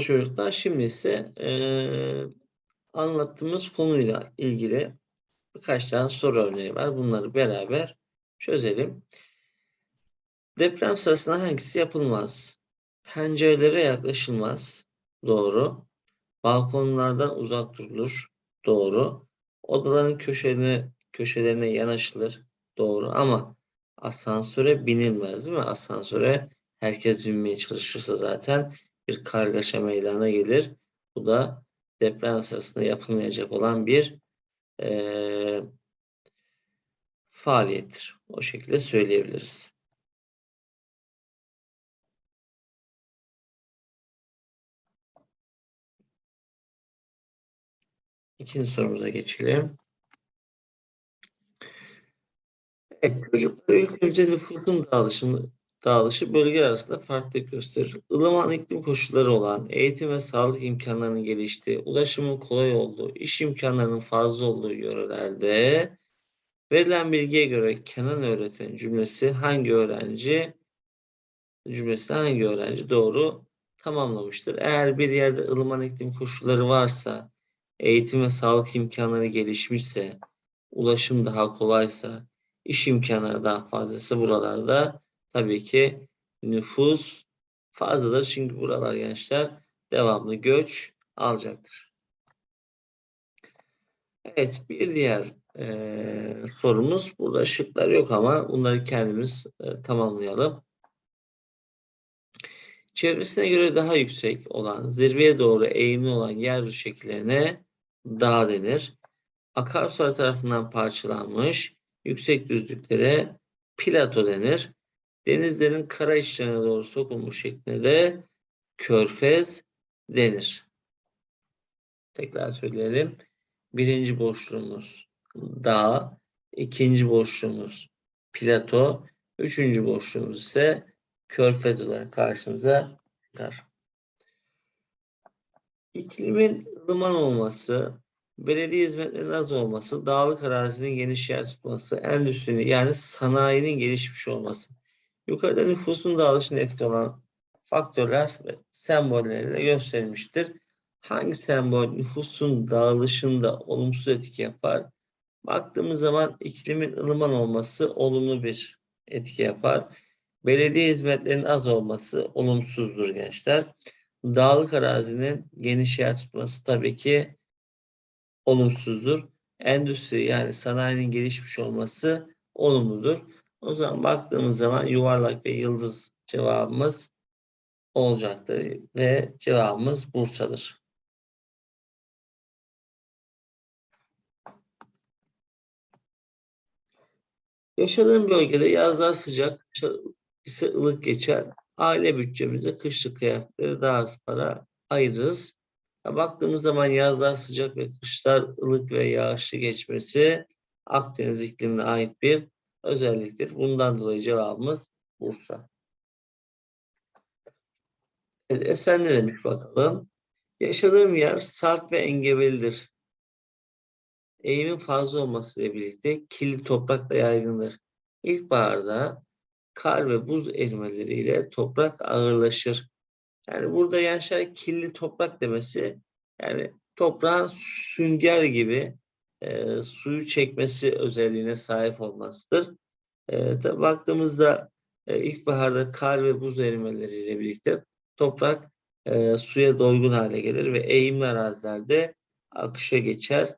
Çocuklar. Şimdi ise eee, anlattığımız konuyla ilgili birkaç tane soru örneği var. Bunları beraber çözelim. Deprem sırasında hangisi yapılmaz? Pencerelere yaklaşılmaz. Doğru. Balkonlardan uzak durulur. Doğru. Odaların köşelerine, köşelerine yanaşılır. Doğru ama asansöre binilmez değil mi? Asansöre herkes binmeye çalışırsa zaten bir kargaşa meydana gelir. Bu da deprem sırasında yapılmayacak olan bir eee, faaliyettir. O şekilde söyleyebiliriz. İkinci sorumuza geçelim. Evet çocuklar ilk önce nüfusun dağılışını, dağılışı bölgeler arasında farklılık gösterir. Ilıman iklim koşulları olan, eğitim ve sağlık imkanlarının geliştiği, ulaşımın kolay olduğu, iş imkanlarının fazla olduğu yörelerde verilen bilgiye göre Kenan öğretmen cümlesi hangi öğrenci cümlesi hangi öğrenci doğru tamamlamıştır? Eğer bir yerde ılıman iklim koşulları varsa, eğitim ve sağlık imkanları gelişmişse, ulaşım daha kolaysa, iş imkanları daha fazlası buralarda tabii ki nüfus fazladır. Çünkü buralar gençler devamlı göç alacaktır. Evet bir diğer eee, sorumuz burada şıklar yok ama bunları kendimiz e, tamamlayalım. Çevresine göre daha yüksek olan, zirveye doğru eğimli olan yer şekillerine dağ denir. Akarsular tarafından parçalanmış yüksek düzlüklere plato denir. Denizlerin kara içlerine doğru sokulmuş şeklinde de körfez denir. Tekrar söyleyelim. Birinci boşluğumuz dağ, ikinci boşluğumuz plato, üçüncü boşluğumuz ise körfez olarak karşımıza çıkar. İklimin ılıman olması, belediye hizmetlerinin az olması, dağlık arazinin geniş yer tutması, endüstrinin yani sanayinin gelişmiş olması. Yukarıda nüfusun dağılışını etki olan faktörler ve sembolleriyle gösterilmiştir. Hangi sembol nüfusun dağılışında olumsuz etki yapar? Baktığımız zaman iklimin ılıman olması olumlu bir etki yapar. Belediye hizmetlerinin az olması olumsuzdur gençler. Dağlık arazinin geniş yer tutması tabii ki olumsuzdur. Endüstri yani sanayinin gelişmiş olması olumludur. O zaman baktığımız zaman yuvarlak ve yıldız cevabımız olacaktır ve cevabımız Bursa'dır. Yaşadığım bölgede yazlar sıcak, ise ılık geçer. Aile bütçemize kışlık kıyafetleri daha az para ayırırız. Baktığımız zaman yazlar sıcak ve kışlar ılık ve yağışlı geçmesi Akdeniz iklimine ait bir özelliktir. Bundan dolayı cevabımız Bursa. Evet, Esen ne demiş bakalım. Yaşadığım yer sarp ve engebelidir. Eğimin fazla olmasıyla birlikte kirli toprak da yaygındır. İlkbaharda kar ve buz erimeleriyle toprak ağırlaşır. Yani burada gençler kirli toprak demesi yani toprağın sünger gibi e, suyu çekmesi özelliğine sahip olmasıdır. E, tabi baktığımızda e, ilkbaharda kar ve buz erimeleriyle birlikte toprak e, suya doygun hale gelir ve eğimli arazilerde akışa geçer.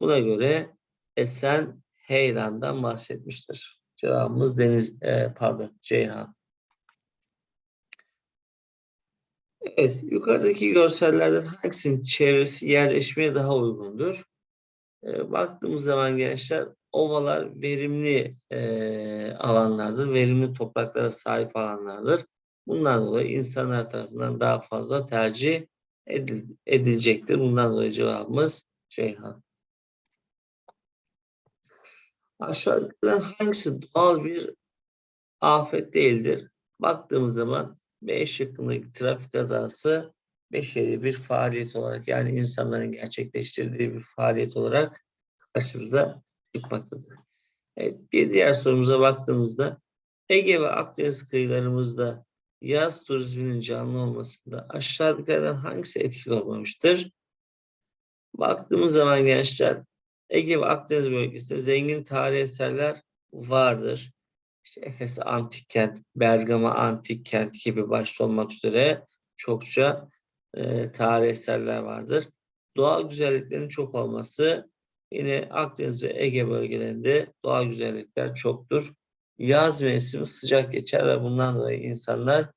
Buna göre Esen Heyran'dan bahsetmiştir. Cevabımız Deniz, e, pardon Ceyhan. Evet, yukarıdaki görsellerden hangisinin çevresi yerleşmeye daha uygundur? E, baktığımız zaman gençler ovalar verimli e, alanlardır, verimli topraklara sahip alanlardır. Bundan dolayı insanlar tarafından daha fazla tercih edil, edilecektir. Bundan dolayı cevabımız Ceyhan. Aşağıdakilerden hangisi doğal bir afet değildir? Baktığımız zaman B şıkkındaki trafik kazası beşeri bir faaliyet olarak yani insanların gerçekleştirdiği bir faaliyet olarak karşımıza çıkmaktadır. Evet, bir diğer sorumuza baktığımızda Ege ve Akdeniz kıyılarımızda yaz turizminin canlı olmasında aşağıdakilerden hangisi etkili olmamıştır? Baktığımız zaman gençler Ege ve Akdeniz bölgesinde zengin tarihi eserler vardır. İşte Efes Antik Kent, Bergama Antik Kent gibi başta olmak üzere çokça e, tarihi eserler vardır. Doğal güzelliklerin çok olması yine Akdeniz ve Ege bölgelerinde doğal güzellikler çoktur. Yaz mevsimi sıcak geçer ve bundan dolayı insanlar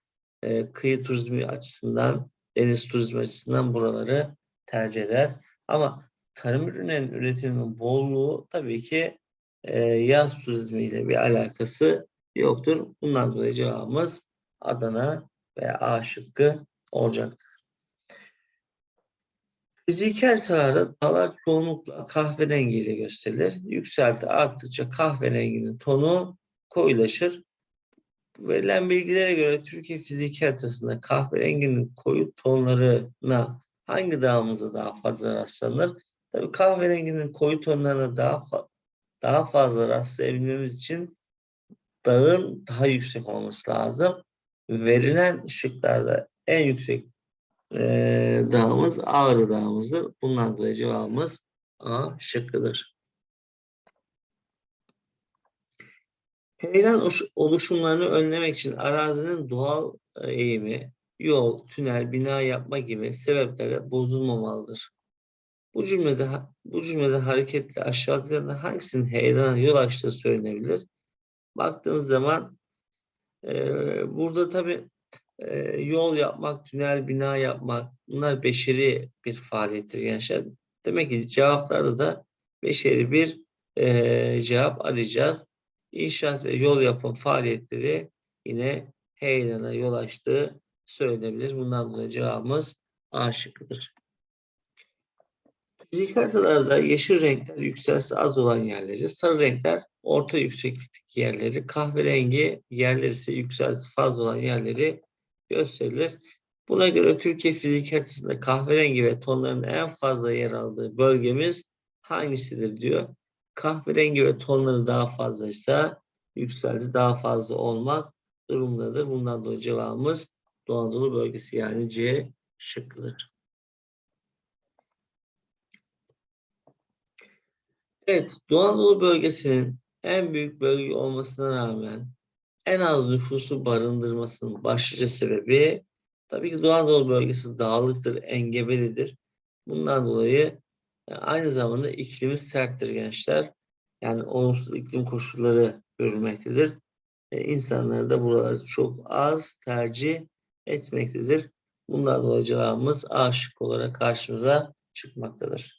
e, kıyı turizmi açısından, deniz turizmi açısından buraları tercih eder. Ama tarım ürünlerinin üretiminin bolluğu tabii ki e, yaz turizmiyle bir alakası yoktur. Bundan dolayı cevabımız Adana ve A şıkkı olacaktır. Fiziki haritalarda dağlar çoğunlukla kahverengiyle gösterilir. Yükselti arttıkça kahverenginin tonu koyulaşır. Verilen bilgilere göre Türkiye fiziki haritasında kahverenginin koyu tonlarına hangi dağımıza daha fazla rastlanır? Tabii kahverenginin koyu tonlarına daha fa daha fazla rastlayabilmemiz için dağın daha yüksek olması lazım. Verilen ışıklarda en yüksek e, dağımız Ağrı Dağımızdır. Bundan dolayı cevabımız A şıkkıdır. Heyelan oluşumlarını önlemek için arazinin doğal eğimi, yol, tünel, bina yapma gibi sebeplerle bozulmamalıdır. Bu cümlede bu cümlede hareketle aşağıdakilerden hangisinin heyelana yol açtığı söylenebilir? Baktığınız zaman e, burada tabi yol yapmak, tünel, bina yapmak bunlar beşeri bir faaliyettir gençler. Demek ki cevaplarda da beşeri bir e, cevap arayacağız. İnşaat ve yol yapım faaliyetleri yine heyelana yol açtığı söylenebilir. Bundan dolayı cevabımız A şıkkıdır. Fizik haritalarda yeşil renkler yükselsi az olan yerleri, sarı renkler orta yükseklikteki yerleri, kahverengi yerler ise yükselsi fazla olan yerleri gösterilir. Buna göre Türkiye fizik haritasında kahverengi ve tonların en fazla yer aldığı bölgemiz hangisidir diyor. Kahverengi ve tonları daha fazlaysa yükselti daha fazla olmak durumundadır. Bundan dolayı cevabımız Doğu Anadolu bölgesi yani C şıkkıdır. Evet, Doğu Anadolu bölgesinin en büyük bölge olmasına rağmen en az nüfusu barındırmasının başlıca sebebi tabii ki Doğu Anadolu bölgesi dağlıktır, engebelidir. Bundan dolayı e, aynı zamanda iklimi serttir gençler. Yani olumsuz iklim koşulları görülmektedir. E, insanlar da buraları çok az tercih etmektedir. Bundan dolayı cevabımız A şık olarak karşımıza çıkmaktadır.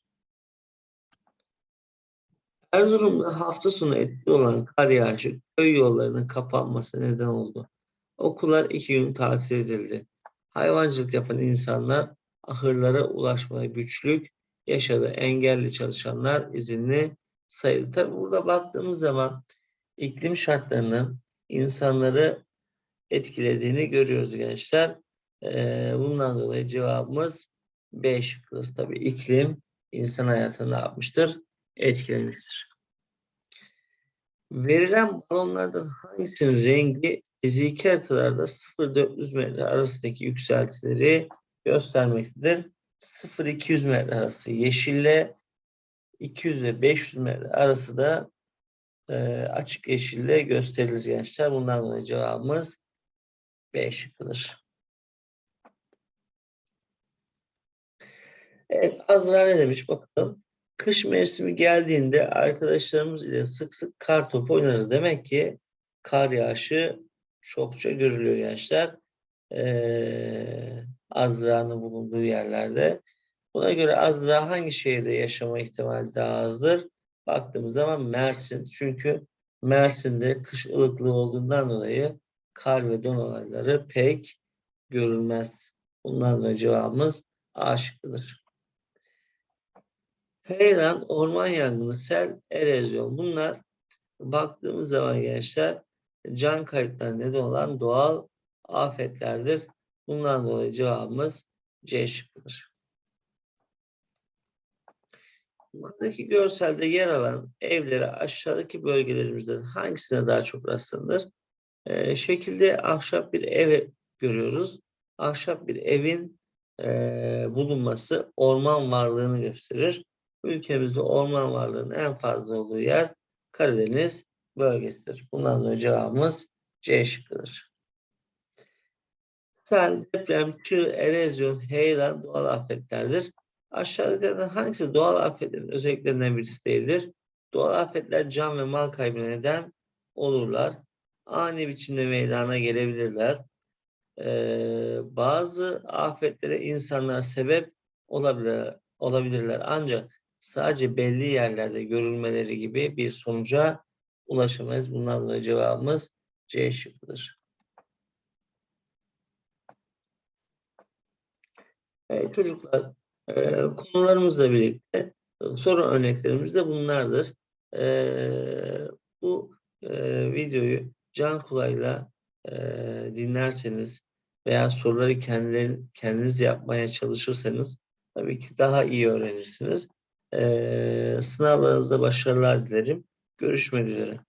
Erzurum'da hafta sonu etkili olan kar yağışı köy yollarının kapanması neden oldu. Okullar iki gün tatil edildi. Hayvancılık yapan insanlar ahırlara ulaşmaya güçlük yaşadı. Engelli çalışanlar izinli sayıldı. Tabi burada baktığımız zaman iklim şartlarının insanları etkilediğini görüyoruz gençler. Ee, bundan dolayı cevabımız B şıkkıdır. Tabi iklim insan hayatını ne yapmıştır? Etkilemiştir. Verilen balonlardan hangisinin rengi fiziki haritalarda 0-400 metre arasındaki yükseltileri göstermektedir. 0-200 metre arası yeşille 200 ve 500 metre arası da e, açık yeşille gösterilir gençler. Bundan dolayı cevabımız B şıkkıdır. Evet Azra ne demiş bakalım. Kış mevsimi geldiğinde arkadaşlarımız ile sık sık kar topu oynarız. Demek ki kar yağışı çokça görülüyor gençler. Ee, Azra'nın bulunduğu yerlerde. Buna göre Azra hangi şehirde yaşama ihtimali daha azdır? Baktığımız zaman Mersin. Çünkü Mersin'de kış ılıklığı olduğundan dolayı kar ve don olayları pek görülmez. Bundan dolayı cevabımız A şıkkıdır. Heyelan, orman yangını, sel, erozyon bunlar baktığımız zaman gençler can kayıplarına neden olan doğal afetlerdir. Bundan dolayı cevabımız C şıkkıdır. Buradaki görselde yer alan evlere aşağıdaki bölgelerimizden hangisine daha çok rastlanır? Ee, şekilde ahşap bir ev görüyoruz. Ahşap bir evin eee, bulunması orman varlığını gösterir. Ülkemizde orman varlığının en fazla olduğu yer Karadeniz bölgesidir. Bundan dolayı cevabımız C şıkkıdır. Sel, deprem, çığ, erozyon, heyelan doğal afetlerdir. Aşağıdakilerden hangisi doğal afetlerin özelliklerinden birisi değildir? Doğal afetler can ve mal kaybına neden olurlar. Ani biçimde meydana gelebilirler. Ee, bazı afetlere insanlar sebep olabilir, olabilirler. Ancak sadece belli yerlerde görülmeleri gibi bir sonuca ulaşamayız. Bundan dolayı cevabımız C şıkkıdır. Evet, çocuklar e, konularımızla birlikte e, soru örneklerimiz de bunlardır. E, bu e, videoyu can kulağıyla e, dinlerseniz veya soruları kendilerin, kendiniz yapmaya çalışırsanız tabii ki daha iyi öğrenirsiniz. E, sınavlarınızda başarılar dilerim. Görüşmek üzere.